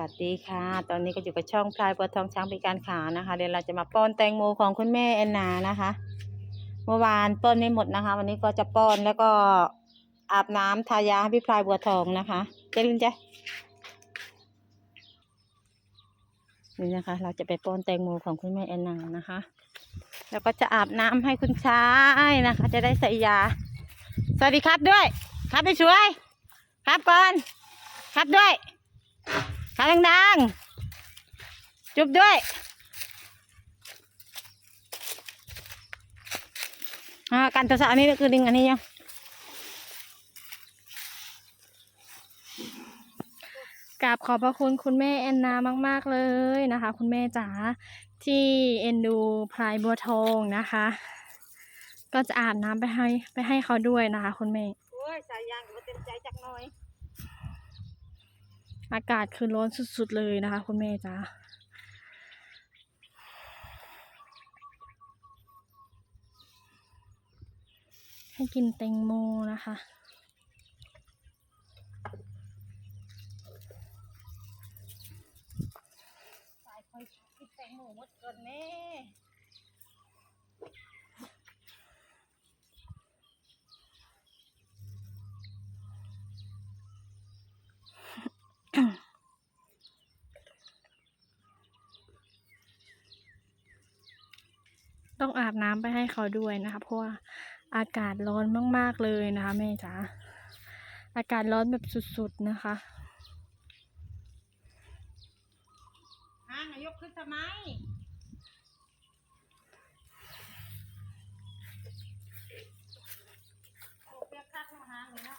วัสดีค่ะ ตอนนี้ก็อยู่กับช่องพลายบัวทองช้างปีการขานะคะ เดี๋ยวเราจะมาป้อนแตงโมของคุณแม่แอนนานะคะ เมื่อวานป้อนไม่หมดนะคะ วันนี้ก็จะป้อนแล้วก็อาบน้ำทายาให้พี่พลายบัวทองนะคะเจลินจ้ะนี่นะคะ เราจะไปป้อนแตงโมของคุณแม่แอนนานะคะ แล้วก็จะอาบน้ำให้คุณชายนะคะ จะได้ใส่ยา สวัสดีครับด้วย ครับไปช่วย ครับก่อน ครับด้วย ขาดังๆ จุบด้วยอ่าการตัวสาวอันนี้ก็คือดึงอันนี้ยังกราบขอบพระคุณคุณแม่แอนนามาก ๆ เลยนะคะ คุณแม่จ๋าที่เอ็นดูพลายบัวทองนะคะ ก็จะอาบน้ำไปให้ไปให้เขาด้วยนะคะ คุณแม่โอ้ยสายยางก็เต็มใจจักหน่อย อากาศคือร้อนสุดๆเลยนะคะ คุณแม่จ๋าให้กินแตงโมนะคะ สายคอยกินแตงโมหมดก่อนแม่ ต้องอา บน้ำไปให้เขาด้วยนะคะ เพราะว่าอากาศร้อนมาก ๆ เลยนะคะแม่จ๋าอากาศร้อนแบบสุด ๆ นะคะห้างอะยกขึ้นทำไมโอ้เปียกคักมาหางเลยเนาะ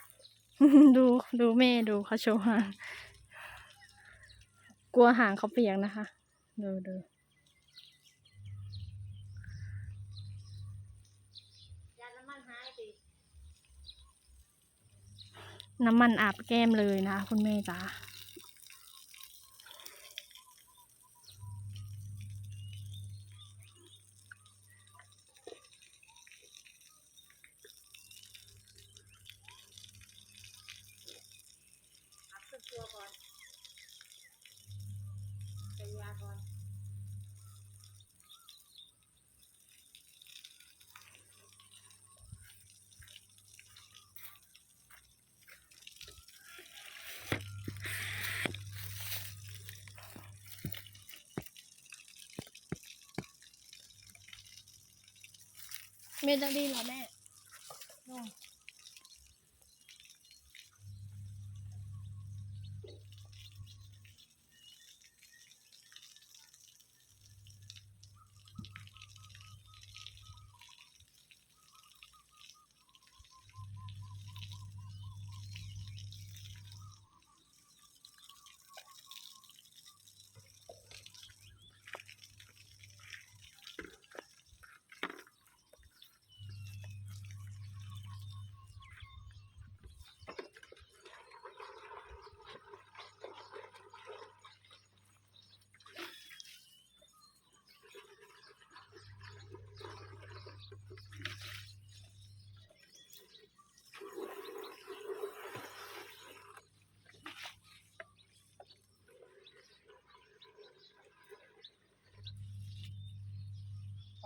ดูดูแม่ดูเขาโชว์หาง กลัวหางเขาเปียกนะคะ ดูดู ยาน้ำมันหายดิ น้ำมันอาบแก้มเลยนะคะคุณแม่จ๋า อัพขึ้นตัวก่อนใส่ยาก่อน เม่จะดีเหรอแม่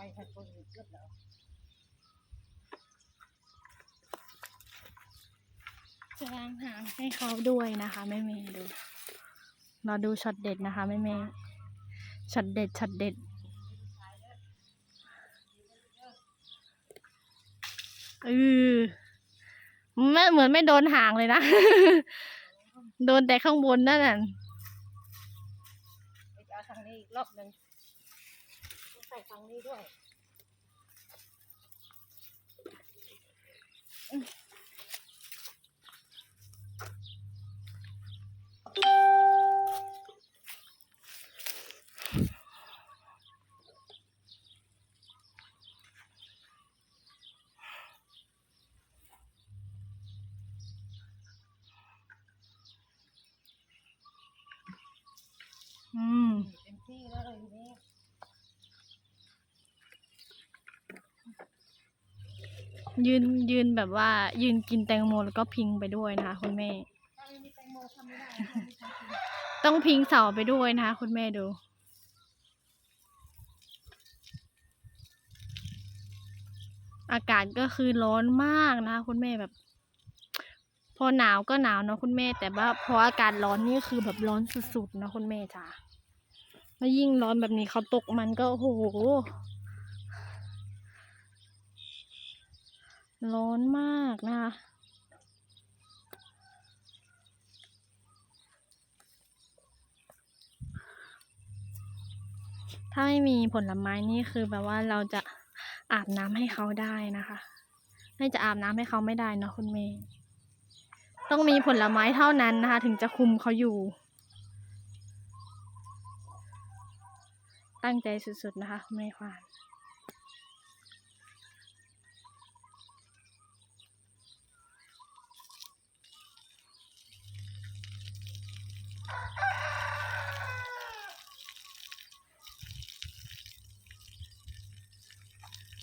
ไฟพัดคนอื่นเกิดแล้วจะล้างหางให้เขาด้วยนะคะแม่เมย์ดูรอดูช็อตเด็ดนะคะแม่เมย์ช็อตเด็ดช็อตเด็ดเออไม่เหมือนไม่โดนหางเลยนะ โดนแต่ข้างบนนั่นน่ะไปเอาทางนี้อีกรอบหนึ่งต้องใส่ทางนี้ด้วย อืม เต็มที่แล้วเลยทีนี้ ยืนยืนแบบว่า ยืนกินแตงโมแล้วก็พิงไปด้วยนะคะ คุณแม่ถ้าไม่มีแตงโมทำไม่ได้ต้องพิงเสาไปด้วยนะคะ คุณแม่ดู อากาศก็คือร้อนมากนะคะคุณแม่แบบ พอหนาวก็หนาวเนาะคุณแม่ แต่ว่าพออากาศร้อนนี่คือแบบร้อนสุดๆนะคุณแม่จ้าแล้วยิ่งร้อนแบบนี้เขาตกมันก็โอ้โห ร้อนมากนะคะถ้าไม่มีผลไม้นี่คือแบบว่าเราจะอาบน้ำให้เขาได้นะคะ ไม่จะอาบน้ำให้เขาไม่ได้เนอะคุณเมย์ต้องมีผลไม้เท่านั้นนะคะ ถึงจะคุมเขาอยู่ ตั้งใจสุดๆนะคะคุณแม่ควาน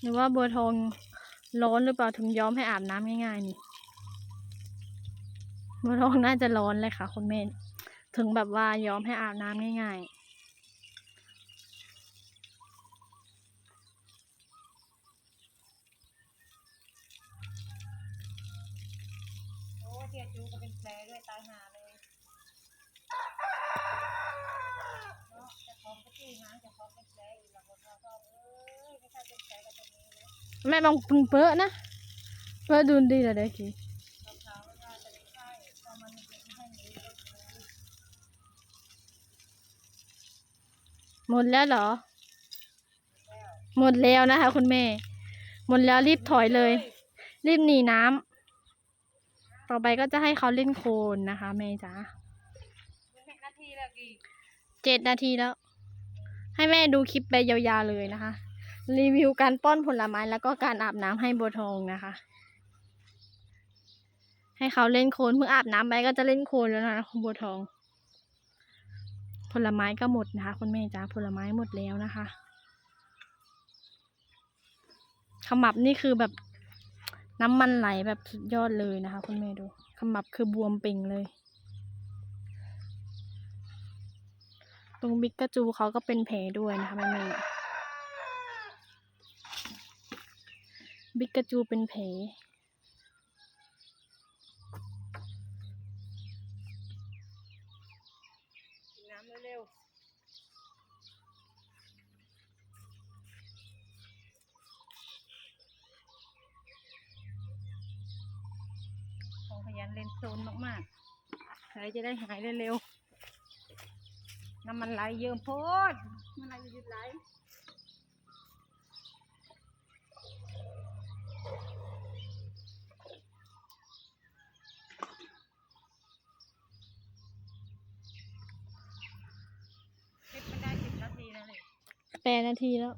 หรือว่าบัวทองร้อนหรือเปล่าถึงยอมให้อาบน้ำง่ายๆนี่บัวทองน่าจะร้อนเลยค่ะคุณแม่ถึงแบบว่ายอมให้อาบน้ำง่ายโอ้เทียจูก็เป็นแผลด้วยตายหาเลยเนาะจะของก็จี้หางจะของเป็นแผล แผลกับตรงนี้นะๆแม่บางพึงเปอะนะ เปอะดูดีเลยเด็กกี้ขาวๆว่าจะเป็นไข้พอมันเป็นให้หนีก็หนีหมดแล้วเหรอ หมดแล้วนะคะ คุณแม่ หมดแล้วรีบถอยเลย รีบหนีน้ำต่อไปก็จะให้เขาเล่นโคลนนะคะ แม่จ๋าเป็นนาทีแล้วกี่เจ็ดนาทีแล้ว ให้แม่ดูคลิปไปยาวๆเลยนะคะ รีวิวการป้อนผลไม้แล้วก็การอาบน้ำให้บัวทองนะคะ ให้เขาเล่นโคลนเพิ่งอาบน้ำไปก็จะเล่นโคลนแล้วนะคุณบัวทอง ผลไม้ก็หมดนะคะ คุณแม่จ๋าผลไม้หมดแล้วนะคะขมับนี่คือแบบน้ำมันไหลแบบสุดยอดเลยนะคะ คุณแม่ดูขมับคือบวมเป่งเลย ตรงบิ๊กกระจูเขาก็เป็นแผลด้วยนะคะแม่แม่ บิ๊กกระจูเป็นแผลกินน้ำเร็วๆของขยันเล่นโซนมากๆใครจะได้หายเร็วๆน้ำมันไหลเยอะโพดมันไหลจะหยุดไหล คลิปมันได้สิบนาทีแล้วเลย แปดนาทีแล้ว